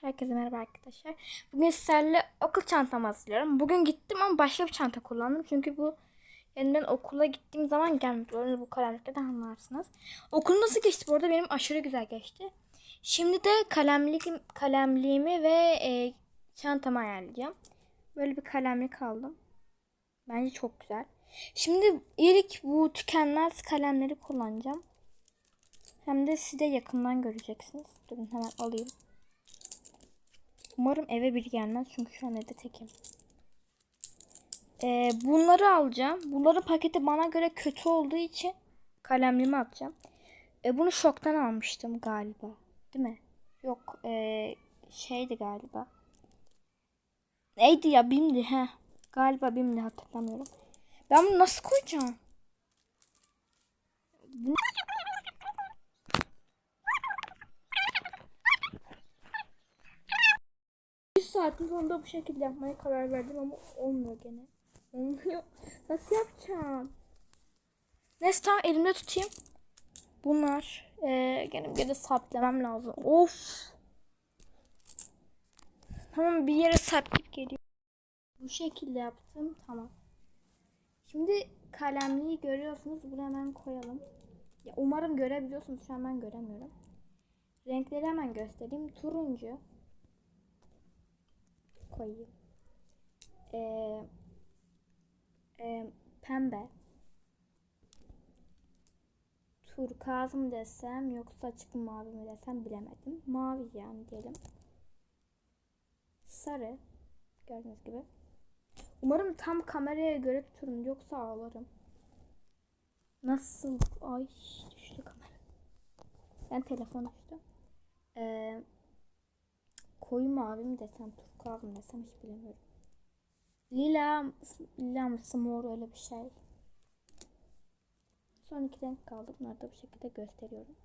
Herkese merhaba arkadaşlar. Bugün sizlerle okul çantamı hazırlıyorum. Bugün gittim ama başka bir çanta kullandım. Çünkü bu yani ben okula gittiğim zaman gelmedi. Onu bu kalemlikte anlarsınız. Okul nasıl geçti bu arada? Benim aşırı güzel geçti. Şimdi de kalemlik, kalemliğimi ve e, çantamı ayarlayacağım. Böyle bir kalemlik aldım. Bence çok güzel. Şimdi ilk bu tükenmez kalemleri kullanacağım. Hem de siz de yakından göreceksiniz. Durun hemen alayım. Umarım eve biri gelmez çünkü şu an evde tekim. Ee, bunları alacağım. Bunların paketi bana göre kötü olduğu için kalemliğimi atacağım. Ee, bunu şoktan almıştım galiba. Değil mi? Yok. ee, şeydi galiba. Neydi ya? Bim'di. He. Galiba Bim'di hatırlamıyorum. Ben bunu nasıl koyacağım? Bunu... saatin sonunda bu şekilde yapmaya karar verdim ama olmuyor gene. Olmuyor. Nasıl yapacağım? Neyse tamam elimde tutayım. Bunlar. Ee, gene bir yere sabitlemem lazım. Of. Tamam bir yere sabit geliyor. Bu şekilde yaptım. Tamam. Şimdi kalemliği görüyorsunuz. Bunu hemen koyalım. Ya umarım görebiliyorsunuz. Şu an ben göremiyorum. Renkleri hemen göstereyim. Turuncu. Koyayım. Ee, e, pembe. Turkuaz mı desem yoksa açık mavi mi desem bilemedim. Mavi yani diyelim. Sarı. Gördüğünüz gibi. Umarım tam kameraya göre tuturum yoksa ağlarım. Nasıl? Ay düştü kamera. Ben telefon düştü. Ee, koyu mavi mi desem, mı desem hiç bilemiyorum. Lila, lila mı, mor öyle bir şey. Son iki renk kaldı. Bunları da bu şekilde gösteriyorum.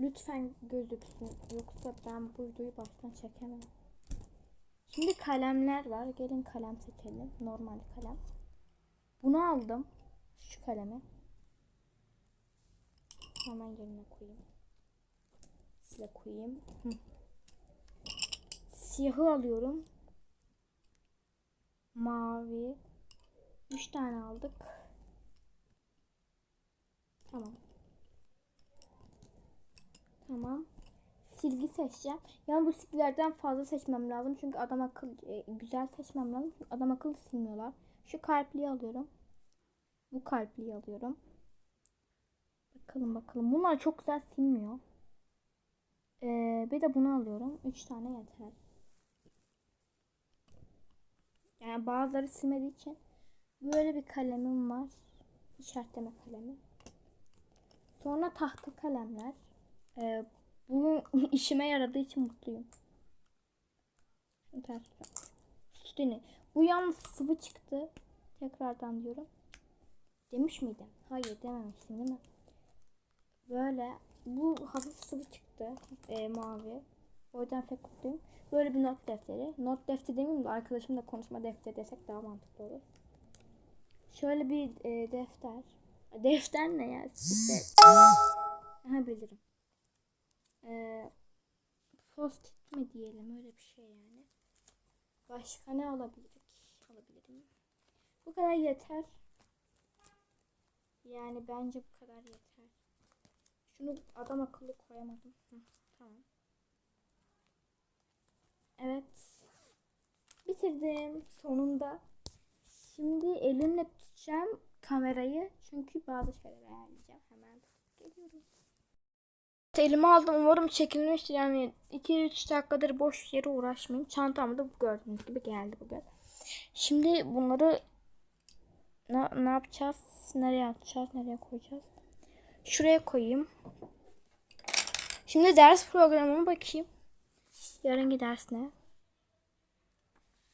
Lütfen gözüksün. Yoksa ben bu videoyu baştan çekemem. Şimdi kalemler var. Gelin kalem seçelim. Normal kalem. Bunu aldım. Şu kalemi. Hemen yerine koyayım. Size koyayım. Siyahı alıyorum. Mavi. Üç tane aldık. Tamam. Tamam. Silgi seçeceğim. Yani bu silgilerden fazla seçmem lazım. Çünkü adam akıl e, güzel seçmem lazım. Çünkü adam akıllı silmiyorlar. Şu kalpliği alıyorum. Bu kalpliği alıyorum. Bakalım bakalım. Bunlar çok güzel silmiyor. Ee, bir de bunu alıyorum. 3 tane yeter. Yani bazıları silmediği için böyle bir kalemim var. İşaretleme kalemi. Sonra tahta kalemler. Ee, bu işime yaradığı için mutluyum. Ters. Sütünü. Bu yalnız sıvı çıktı. Tekrardan diyorum. Demiş miydim? Hayır dememiştim değil mi? Böyle bu hafif sıvı çıktı. E, mavi. O yüzden pek. Böyle bir not defteri. Not defteri demeyeyim de arkadaşımla konuşma defteri desek daha mantıklı olur. Şöyle bir e, defter. Defter ne ya? İşte, aha bilirim. E, post mi diyelim öyle bir şey yani. Başka ne alabilirik? Alabilirim. Bu kadar yeter. Yani bence bu kadar yeter. Şunu adam akıllı koyamadım. Hı, tamam. Evet. Bitirdim sonunda. Şimdi elimle tutacağım kamerayı. Çünkü bazı şeyler ayarlayacağım. Hemen geliyorum. Elime aldım. Umarım çekilmiştir. Yani 2-3 dakikadır boş yere uğraşmayayım. Çantam da gördüğünüz gibi geldi bugün. Şimdi bunları ne, ne yapacağız? Nereye atacağız? Nereye koyacağız? Şuraya koyayım. Şimdi ders programıma bakayım. Yarınki ders ne?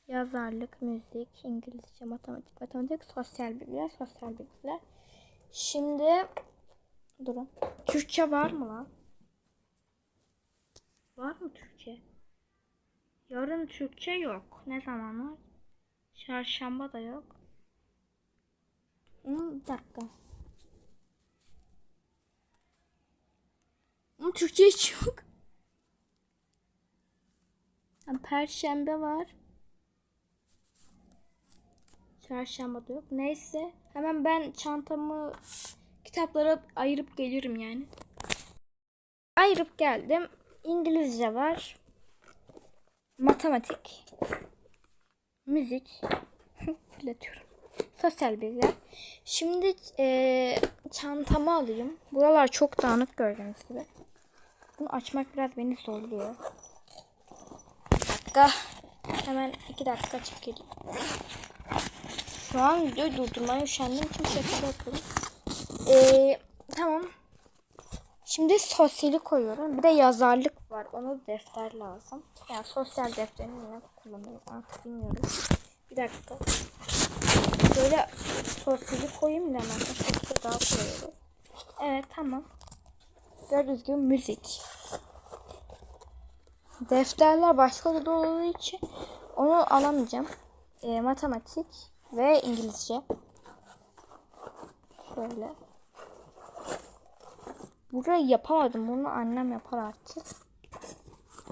Yazarlık, müzik, İngilizce, matematik, matematik, sosyal bilgiler, sosyal bilgiler. Şimdi durun. Türkçe var mı lan? Var mı Türkçe? Yarın Türkçe yok. Ne zaman var? Çarşamba da yok. Hmm, Bir dakika. Ama Türkçe hiç yok. Perşembe var. Çarşamba da yok. Neyse. Hemen ben çantamı kitaplara ayırıp gelirim yani. Ayırıp geldim. İngilizce var. Matematik. Müzik. Fırlatıyorum. Sosyal bilgiler. Şimdi eee, çantamı alayım. Buralar çok dağınık gördüğünüz gibi. Bunu açmak biraz beni zorluyor. Bir dakika. Hemen iki dakika açıp geleyim. Şu an videoyu durdurmaya üşendiğim için şekilde yapıyorum. Ee, tamam. Şimdi sosyali koyuyorum. Bir de yazarlık var. Ona defter lazım. Yani sosyal defterini yine kullanıyorum. Artık bilmiyorum. Bir dakika. Böyle sosyali koyayım da hemen. Şekilde daha kolay olur. Evet tamam. Gördüğünüz gibi müzik. Defterler başka odada olduğu için onu alamayacağım. Ee, matematik ve İngilizce. Şöyle. Burayı yapamadım. Bunu annem yapar artık.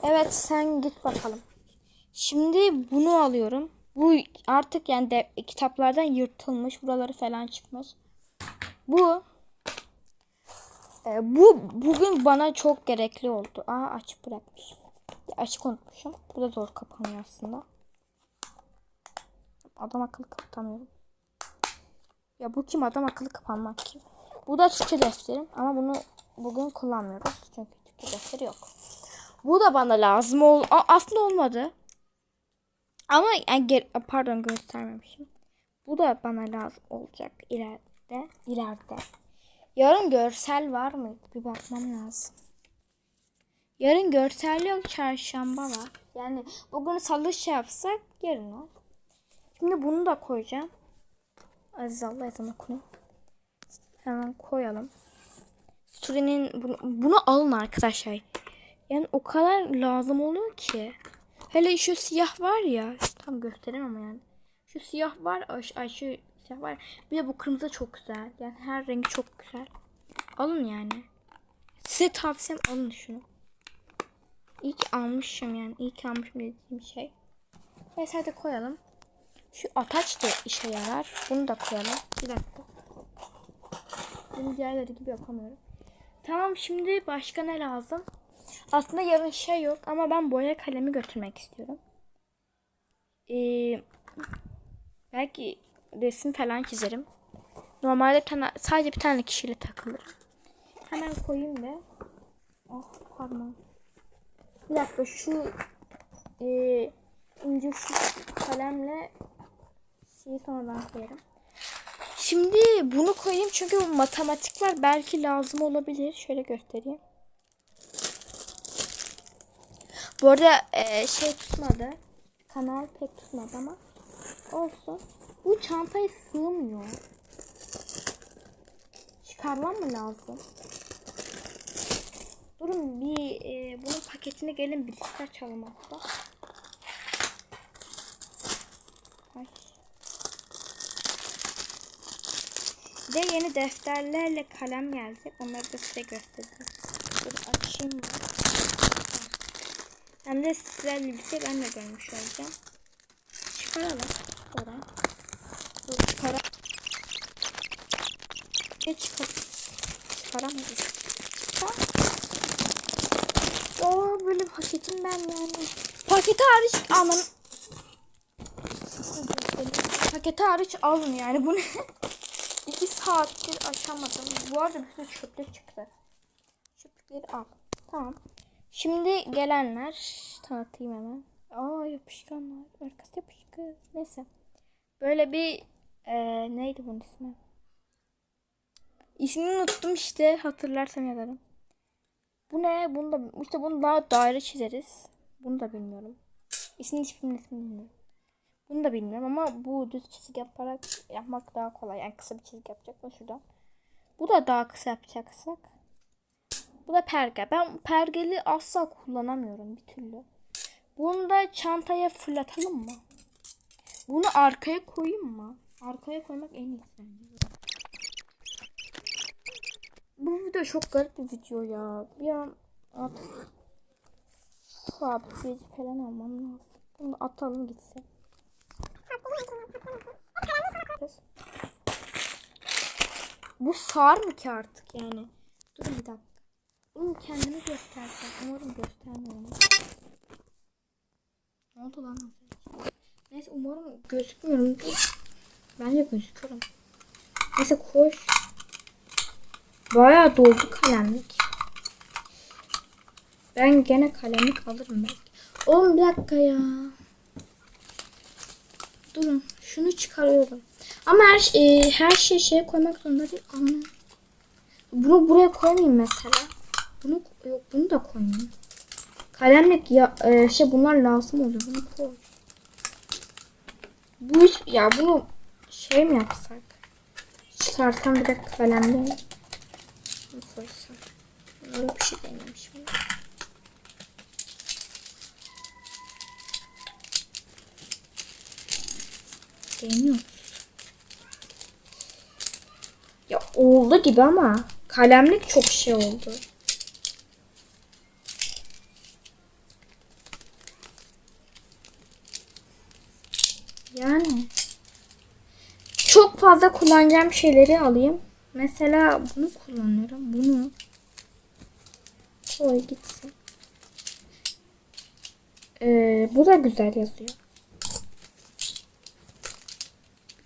Evet sen git bakalım. Şimdi bunu alıyorum. Bu artık yani de, kitaplardan yırtılmış. Buraları falan çıkmış. Bu e, bu bugün bana çok gerekli oldu. Aa açık bırakmışım. Açık unutmuşum. Bu da zor kapanıyor aslında. Adam akıllı kapatamıyorum. Ya bu kim adam akıllı kapanmak kim? Bu da Türkçe defterim ama bunu bugün kullanmıyoruz. Çünkü Türkçe defteri yok. Bu da bana lazım ol A- aslında olmadı. Ama yani ger- pardon göstermemişim. Bu da bana lazım olacak ileride. ileride. Yarın görsel var mı? Bir bakmam lazım. Yarın görsel yok, çarşamba var. Yani bugün salı şey yapsak yarın o. Şimdi bunu da koyacağım. Aziz Allah ezan okunuyor. Hemen koyalım. Sürenin bunu, bunu alın arkadaşlar. Yani o kadar lazım oluyor ki. Hele şu siyah var ya. Tam gösteremem ama yani. Şu siyah var. Ay, ay şu siyah var. Bir de bu kırmızı çok güzel. Yani her rengi çok güzel. Alın yani. Size tavsiyem alın şunu. İlk almışım yani. İlk almışım dediğim şey. Neyse hadi koyalım. Şu ataç da işe yarar. Bunu da koyalım. Bir dakika. Benim diğerleri gibi yapamıyorum. Tamam şimdi başka ne lazım? Aslında yarın şey yok ama ben boya kalemi götürmek istiyorum. Ee, belki resim falan çizerim. Normalde tane, sadece bir tane kişiyle takılır. Hemen koyayım da. Oh pardon. Bir dakika şu e, ince şu kalemle şeyi sonradan koyarım. Şimdi bunu koyayım çünkü matematikler belki lazım olabilir. Şöyle göstereyim. Bu arada e, şey tutmadı. Kanal pek tutmadı ama olsun. Bu çantaya sığmıyor. Çıkarmam mı lazım? Durun bir e, bunun paketine gelin birlikte açalım hatta. Ay. De yeni defterlerle kalem gelecek. Onları da size göstereceğim. Dur açayım mı? Hem de sizlerle birlikte ben de görmüş olacağım. Çıkaralım. Oradan. Dur çıkara. Ne çıkar? Çıkaramadım. Çıkar. Oo böyle paketim ben yani. Paketi hariç alın. Paketi hariç alın yani bu ne? İki saattir açamadım. Bu arada bir sürü çöpler çıktı. Çöpleri al. Tamam. Şimdi gelenler tanıtayım hemen. Aa yapışkanlar. Arkası yapışkan. Neyse. Böyle bir e, neydi bunun ismi? İsmini unuttum işte. Hatırlarsam yazarım. Bu ne? Bunu da işte bunu daha daire çizeriz. Bunu da bilmiyorum. İsmini hiçbirinin ismini bilmiyorum. Bunu da bilmiyorum ama bu düz çizgi yaparak yapmak daha kolay. Yani kısa bir çizgi yapacak mı şuradan. Bu da daha kısa yapacaksak. Bu da perge. Ben pergeli asla kullanamıyorum bir türlü. Bunu da çantaya fırlatalım mı? Bunu arkaya koyayım mı? Arkaya koymak en iyisi. Bu video çok garip bir video ya. Bir an artık Sabitleyici falan almam lazım. Bunu atalım gitsin. Bu sar mı ki artık yani? Durun bir dakika. Bunu kendimi göstersem. Umarım göstermiyorum. Ne oldu lan? Neyse umarım gözükmüyorumdur. Bence gözüküyorum. Neyse koş. Bayağı doldu kalemlik. Ben gene kalemlik alırım belki. Oğlum bir dakika ya. Durun. Şunu çıkarıyorum. Ama her, şey- e, her şeyi şeye koymak zorunda değil. Bunu buraya koymayayım mesela. Bunu yok bunu da koymayayım. Kalemlik ya e, şey bunlar lazım oluyor. Bunu koy. Bu ya bunu şey mi yapsak? Çıkarsam direkt kalemle mi koysam? Öyle bir şey denemişim. Deniyoruz. Ya oldu gibi ama kalemlik çok şey oldu. Yani çok fazla kullanacağım şeyleri alayım. Mesela bunu kullanıyorum. Bunu koy gitsin. Ee, bu da güzel yazıyor.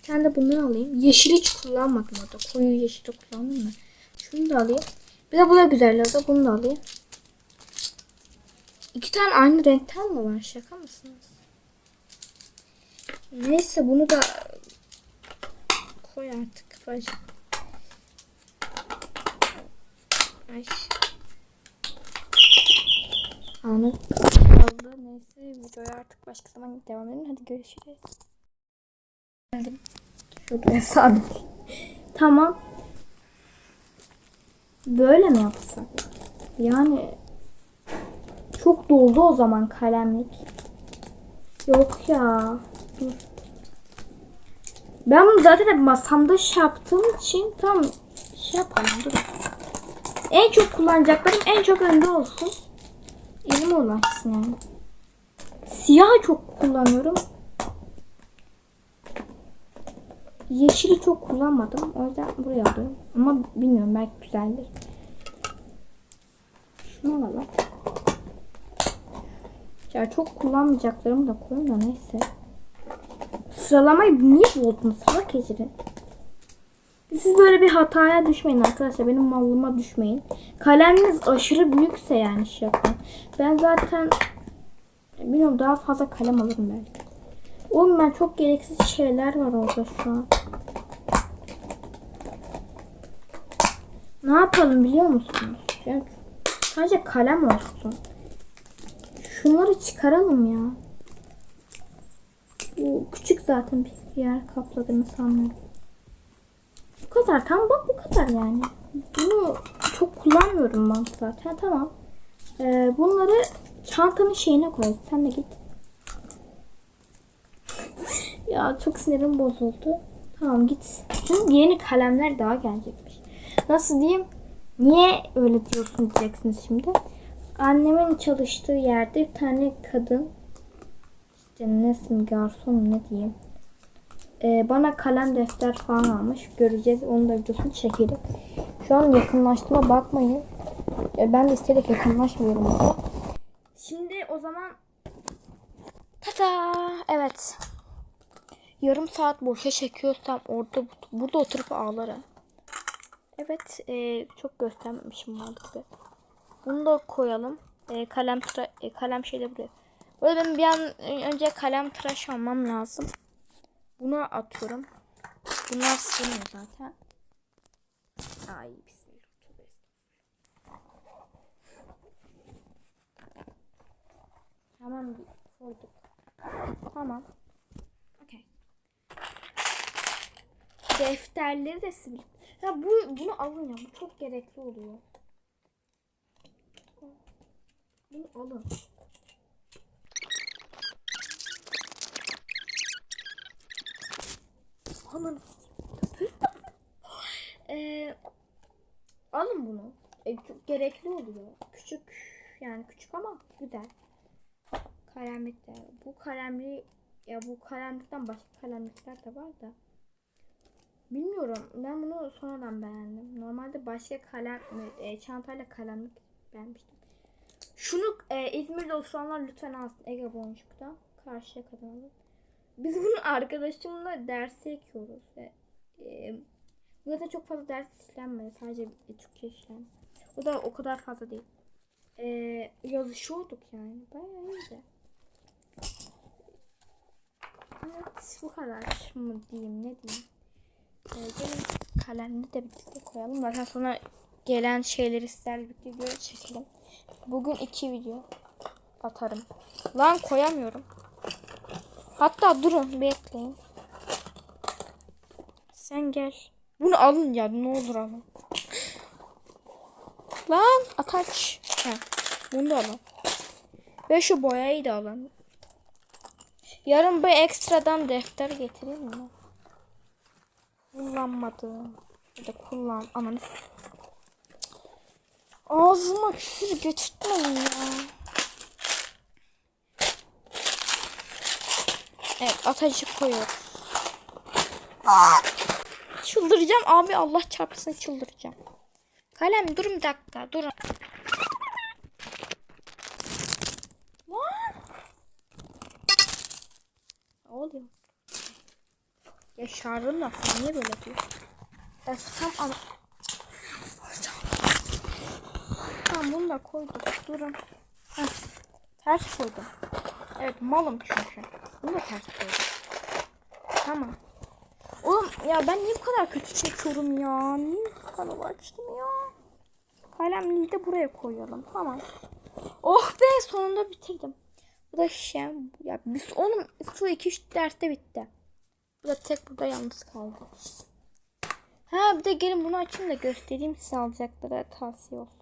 Bir tane de bunları alayım. Yeşil hiç kullanmadım orada. Koyu yeşili kullandım da. Şunu da alayım. Bir de bu da güzel yazıyor. Bunu da alayım. İki tane aynı renkten mi var? Şaka mısınız? Neyse bunu da koy artık. Bacım. Ay. Anı kaldı. Neyse videoya artık başka zaman devam edelim. Hadi görüşürüz. Geldim. Şuraya sabit. Tamam. Böyle mi yapsak? Yani çok doldu o zaman kalemlik. Yok ya. Dur. Ben bunu zaten hep masamda şey yaptığım için tam şey yapalım dur. En çok kullanacaklarım en çok önde olsun. Elime ulaşsın yani. Siyahı çok kullanıyorum. Yeşili çok kullanmadım. O yüzden buraya alıyorum. Ama bilmiyorum belki güzeldir. Şunu alalım. Ya çok kullanmayacaklarımı da koyun da neyse. Sıralamayı niye bozdunuz? Salak ecri. Siz böyle bir hataya düşmeyin arkadaşlar. Benim mallığıma düşmeyin. Kaleminiz aşırı büyükse yani şey yapın. Ben zaten bilmiyorum daha fazla kalem alırım belki. Oğlum ben çok gereksiz şeyler var orada şu an. Ne yapalım biliyor musunuz? Sadece kalem olsun. Şunları çıkaralım ya. Bu küçük zaten bir yer kapladığını sanmıyorum. Bu kadar tamam bak bu kadar yani. Bunu çok kullanmıyorum ben zaten tamam. Ee, bunları çantanın şeyine koy. Sen de git. Ya çok sinirim bozuldu. Tamam git. Yeni kalemler daha gelecekmiş. Nasıl diyeyim? Niye öyle diyorsun diyeceksiniz şimdi. Annemin çalıştığı yerde bir tane kadın işte nesin garson ne diyeyim. Ee, bana kalem defter falan almış. Göreceğiz. Onun da videosunu çekelim. Şu an yakınlaştığıma bakmayın. Ee, ben de isteyerek yakınlaşmıyorum. Şimdi o zaman Tada! Evet. Yarım saat boşa çekiyorsam orada burada oturup ağlarım. Evet, e, çok göstermemişim vardı. Bunu da koyalım. E, kalem tıra, e, kalem şeyde buraya. Böyle ben bir an önce kalem tıraş almam lazım. Bunu atıyorum. Bunlar sığmıyor zaten. Ay bismillah. Tövbe estağfurullah. Tamam koyduk. Tamam. Defterleri de sil. Ya bu bunu alın ya. Bu çok gerekli oluyor. Bunu alın. Alın. ee, alın bunu. E, çok gerekli oluyor. Küçük yani küçük ama güzel. Kalemlikler. Bu kalemli ya bu kalemlikten başka kalemlikler de var da. Bilmiyorum. Ben bunu sonradan beğendim. Normalde başka kalem e, çantayla kalemlik beğenmiştim. Şunu e, İzmir'de oturanlar lütfen alsın. Ege Boncuk'ta. Karşıya kadar. Biz bunu arkadaşımla derse ekiyoruz. E, e, bu çok fazla ders işlenmedi. Sadece bir Türkçe işlendi. O da o kadar fazla değil. E, yazışıyorduk yani. Bayağı iyiydi. Evet bu kadar mı diyeyim ne diyeyim. Gelin kalemini de birlikte koyalım. Zaten sonra gelen şeyleri sizlerle birlikte çekelim. Bugün iki video atarım. Lan koyamıyorum. Hatta durun bekleyin. Sen gel. Bunu alın ya ne olur alın. Lan ataç. Heh, bunu da alın. Ve şu boyayı da alın. Yarın bir ekstradan defter getireyim mi? Kullanmadım. Bir de kullan. Aman. Ağzıma küfür getirtmeyin ya. Evet atacı koyuyoruz. Çıldıracağım abi Allah çarpsın çıldıracağım. Kalem dur bir dakika dur. Lan. Ne oluyor? Ya şarjım da niye böyle diyor? Ya tam ama... Tamam bunu da koyduk. Durun. Heh, ters koydum. Evet malım çünkü. Bunu da ters koydum. Tamam. Oğlum ya ben niye bu kadar kötü çekiyorum ya? Niye bu açtım ya? Kalemliği de buraya koyalım. Tamam. Oh be sonunda bitirdim. Bu da şey. Ya biz onun şu iki derste bitti. Bu da tek burada yalnız kaldı. Ha bir de gelin bunu açayım da göstereyim size alacaklara tavsiye olsun.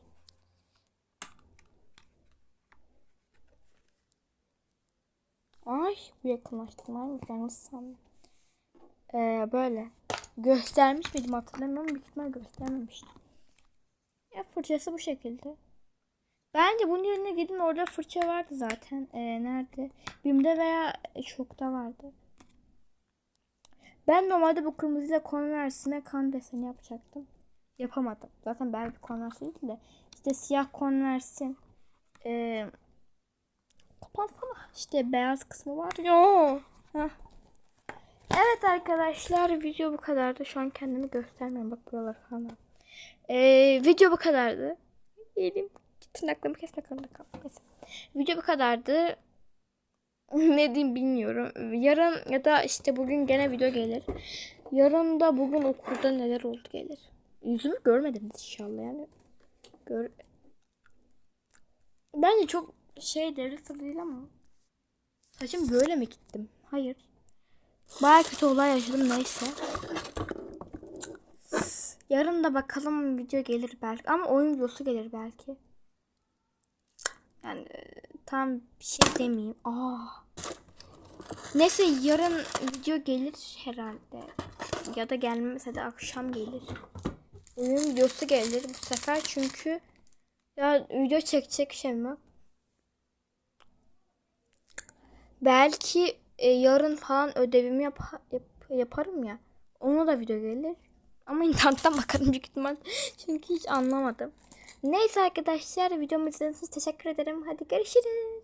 Ay bu yakınlaştırmaymış yalnız sandım. Ee, böyle. Göstermiş miydim hatırlamıyorum. Büyük ihtimal göstermemiştim. Ya fırçası bu şekilde. Bence bunun yerine gidin orada fırça vardı zaten. Ee, nerede? Bim'de veya Şok'ta vardı. Ben normalde bu kırmızıyla konversine kan deseni yapacaktım. Yapamadım. Zaten ben bir konvers değil de. İşte siyah konversin. Ee, kapansana. İşte beyaz kısmı var. Yo. Heh. Evet arkadaşlar video bu kadardı. Şu an kendimi göstermiyorum. Bak buralar falan. Ee, video bu kadardı. Elim tırnaklarımı kesmek zorunda kaldım. Neyse. Video bu kadardı. ne diyeyim bilmiyorum. Yarın ya da işte bugün gene video gelir. Yarın da bugün okulda neler oldu gelir. Yüzümü görmediniz inşallah yani. Gör Bence çok şey devlet değil ama. Saçım böyle mi gittim? Hayır. Baya kötü olay yaşadım neyse. Yarın da bakalım video gelir belki ama oyun videosu gelir belki. Yani tam bir şey demeyeyim. Aa. Neyse yarın video gelir herhalde. Ya da gelmese de akşam gelir. Oyun videosu gelir bu sefer çünkü ya video çekecek şey mi? Belki e, yarın falan ödevimi yap, yap, yaparım ya. Ona da video gelir. Ama internetten bakarım büyük ihtimal. Çünkü hiç anlamadım. Neyse arkadaşlar videomu izlediğiniz için teşekkür ederim. Hadi görüşürüz.